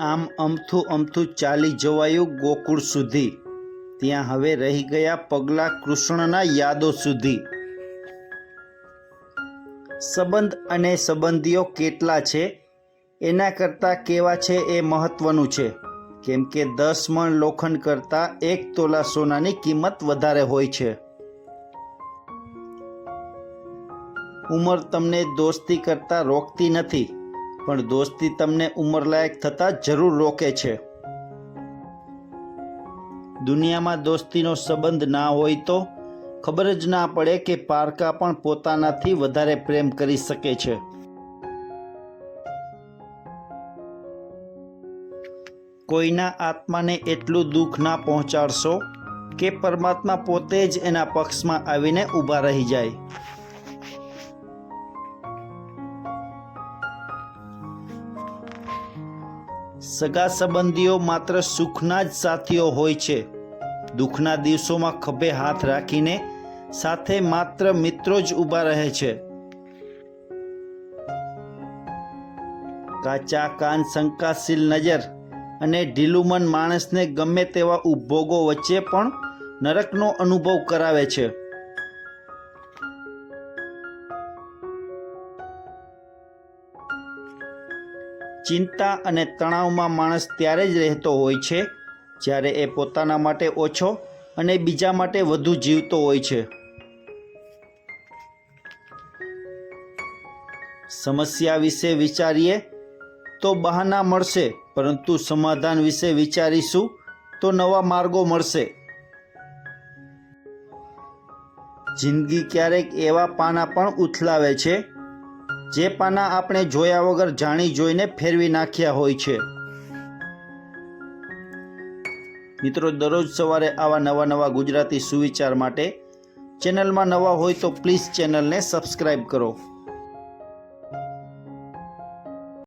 આમ અમથું અમથું ચાલી જવાયું ગોકુળ સુધી. ત્યાં હવે રહી ગયા પગલાં કૃષ્ણના યાદો સુધી. સંબંધ અને સંબંધીઓ કેટલા છે? એના કરતાં કેવા છે એ મહત્વનું છે. કેમ કે દસ મણ લોખંડ કરતાં એક તોલા સોનાની કિંમત વધારે હોય છે. ઉંમર તમને દોસ્તી કરતાં રોકતી નથી. પણ દોસ્તી તમને ઉંમરલાયક થતાં જરૂર રોકે છે. દુનિયામાં દોસ્તીનો સંબંધ ના હોય તો ખબર જ ના પડે કે પારકા પણ પોતાનાથી વધારે પ્રેમ કરી શકે છે. કોઈના આત્માને એટલું દુઃખ ના પહોંચાડશો કે પરમાત્મા પોતે જ એના પક્ષમાં આવીને ઊભા રહી જાય. સગા સંબંધીઓ માત્ર સુખના જ સાથીઓ હોય છે. દુઃખના દિવસોમાં ખભે હાથ રાખીને સાથે માત્ર મિત્રો જ ઊભા રહે છે. કાચા કાન, શંકાશીલ નજર અને ઢીલુમન માણસને ગમે તેવા ઉપભોગો વચ્ચે પણ નરકનો અનુભવ કરાવે છે. ચિંતા અને તણાવમાં માણસ ત્યારે જ રહેતો હોય છે, જ્યારે એ પોતાના માટે ઓછો અને બીજા માટે વધુ જીવતો હોય છે. સમસ્યા વિશે વિચારીએ તો બહાના મળશે, પરંતુ સમાધાન વિશે વિચારીશું તો નવા માર્ગો મળશે. જિંદગી ક્યારેક એવા પાના પણ ઉથલાવે છે જે પાના આપણે જોયા વગર જાણી જોઈને ફેરવી નાખ્યા હોય છે. મિત્રો, દરરોજ સવારે આવા નવા નવા ગુજરાતી સુવિચાર માટે ચેનલમાં નવા હોય તો પ્લીઝ ચેનલને સબસ્ક્રાઈબ કરો.